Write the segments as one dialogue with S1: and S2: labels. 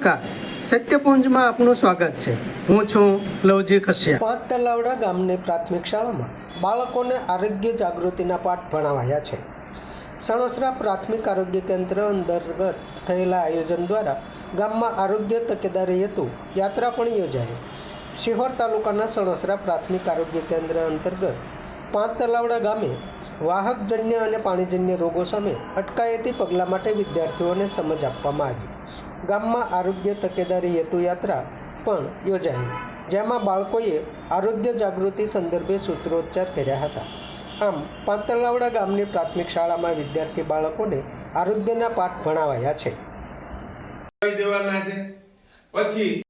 S1: નમસ્કાર. સત્યપુંજમાં આપનું સ્વાગત છે. હું છું લવજી કશ્યપ. પાંચ તલાવડા ગામની પ્રાથમિક શાળામાં બાળકોને આરોગ્ય જાગૃતિના પાઠ ભણાવાયા છે. સણોસરા પ્રાથમિક આરોગ્ય કેન્દ્ર અંતર્ગત થયેલા આયોજન દ્વારા ગામમાં આરોગ્ય તકેદારી હેતુ યાત્રા પણ યોજાઈ. શિહોર તાલુકાના સણોસરા પ્રાથમિક આરોગ્ય કેન્દ્ર અંતર્ગત પાંચ તલાવડા ગામે વાહકજન્ય અને પાણીજન્ય રોગો સામે અટકાયતી પગલાં માટે વિદ્યાર્થીઓને સમજ આપવામાં આવી. ગામમાં આરોગ્ય તકેદારી હેતુ યાત્રા પણ યોજાઈ. જેમાં બાળકોએ આરોગ્ય જાગૃતિ સંદર્ભે સૂત્રોચ્ચાર કર્યા હતા. આમ, પાંતરલાવડા ગામની પ્રાથમિક શાળામાં વિદ્યાર્થી બાળકોને આરોગ્યના પાઠ ભણાવાયા છે.
S2: પછી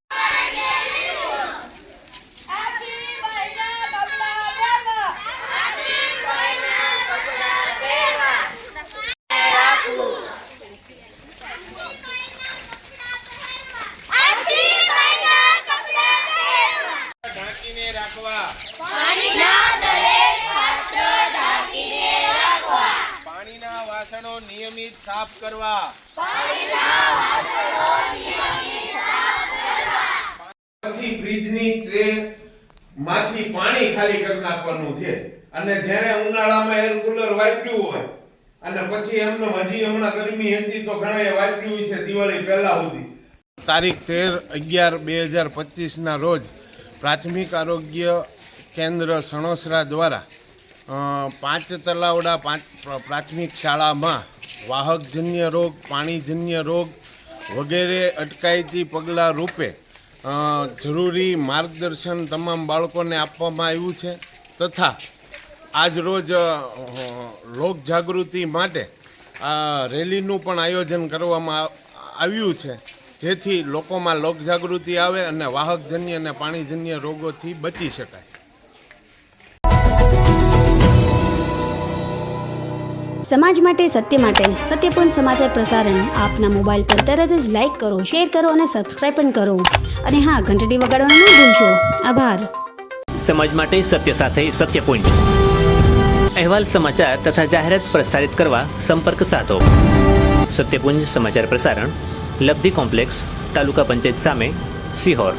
S2: રાખવા.
S3: પાણીના દરેક પાત્ર ઢાંકીને રાખવા
S2: પાણીના વાસણો નિયમિત સાફ કરવા. પછી ફ્રીજની ટ્રે માંથી પાણી ખાલી કરી નાખવાનું છે. અને જેણે ઉનાળામાં એર કુલર વાપર્યું હોય, અને પછી એમને હજી હમણાં ગરમી હતી તો ઘણાએ વાપર્યું છે દિવાળી પહેલા સુધી. તારીખ તેર અગિયાર બે હજાર પચીસના રોજ પ્રાથમિક આરોગ્ય કેન્દ્ર સણોસરા દ્વારા પાંચ તલાવડા પાંચ પ્રાથમિક શાળામાં વાહકજન્ય રોગ પાણીજન્ય રોગ વગેરે અટકાયતી પગલાં રૂપે જરૂરી માર્ગદર્શન તમામ બાળકોને આપવામાં આવ્યું છે તથા આજ રોજ અ, જાગૃતિ માટે આ રેલીનું પણ આયોજન કરવામાં આવ્યું છે. જેથી લોકોમાં લોક જાગૃતિ આવે અને વાહકજન્ય અને પાણીજન્ય રોગોથી બચી શકાય.
S4: સમાજ માટે સત્ય માટે સત્યપૂર્ણ સમાચાર પ્રસારણ આપના મોબાઈલ પર તરત જ લાઈક કરો શેર કરો અને સબસ્ક્રાઈબ પણ કરો. અને હા ઘંટડી વગાડવાનું ન ભૂલશો. આભાર.
S5: સમાજ માટે સત્ય સાથે સત્યપૂર્ણ અહેવાલ સમાચાર તથા જાહેરાત પ્રસારિત કરવા સંપર્ક સાધો. સત્યપુંજ સમાચાર પ્રસારણ લબ્ધિ કોમ્પ્લેક્સ તાલુકા પંચાયત સામે સિહોર.